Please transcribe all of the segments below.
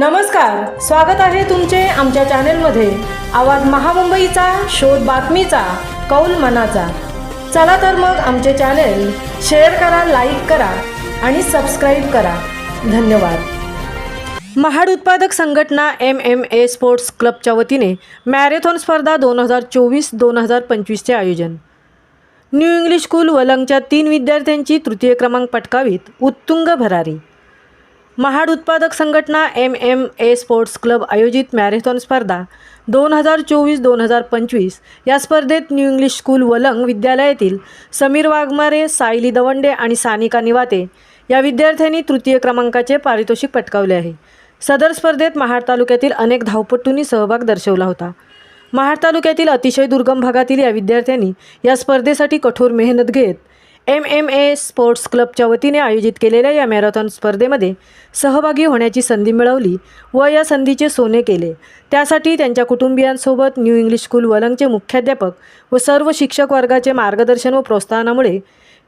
नमस्कार स्वागत आहे तुमचे आमच्या चॅनेलमध्ये. आवाज महामुंबईचा शोध बातमीचा कौल मनाचा. चला तर मग आमचे चॅनेल शेअर करा लाईक करा आणि सबस्क्राईब करा. धन्यवाद. महाड उत्पादक संघटना एम एम ए स्पोर्ट्स क्लबच्या वतीने मॅरेथॉन स्पर्धा दोन हजार चोवीस दोन हजार पंचवीसचे आयोजन. न्यू इंग्लिश स्कूल वलंगच्या तीन विद्यार्थ्यांची तृतीय क्रमांक पटकावीत उत्तुंग भरारी. महाड उत्पादक संघटना M M A sports club आयोजित मॅरेथॉन स्पर्धा दोन हजार चोवीस दोन हजार पंचवीस या स्पर्धेत न्यू इंग्लिश स्कूल वलंग विद्यालयातील समीर वाघमारे सायली दवंडे आणि सानिका निवाते या विद्यार्थ्यांनी तृतीय क्रमांकाचे पारितोषिक पटकावले आहे. सदर स्पर्धेत महाड तालुक्यातील अनेक धावपटूंनी सहभाग दर्शवला होता. महाड तालुक्यातील अतिशय दुर्गम भागातील या विद्यार्थ्यांनी या स्पर्धेसाठी कठोर मेहनत घेत एम एम ए स्पोर्ट्स क्लबच्या वतीने आयोजित केलेल्या या मॅरेथॉन स्पर्धेमध्ये सहभागी होण्याची संधी मिळवली व या संधीचे सोने केले. त्यासाठी त्यांच्या कुटुंबियांसोबत न्यू इंग्लिश स्कूल वलंगचे मुख्याध्यापक व सर्व शिक्षक वर्गाचे मार्गदर्शन व प्रोत्साहनामुळे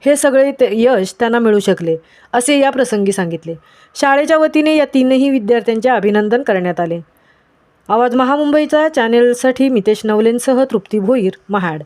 हे सगळे ते यश त्यांना मिळू शकले असे या प्रसंगी सांगितले. शाळेच्या वतीने या तीनही विद्यार्थ्यांचे अभिनंदन करण्यात आले. आवाज महामुंबईचा चॅनेलसाठी मितेश नवलेंसह तृप्ती भोईर महाड.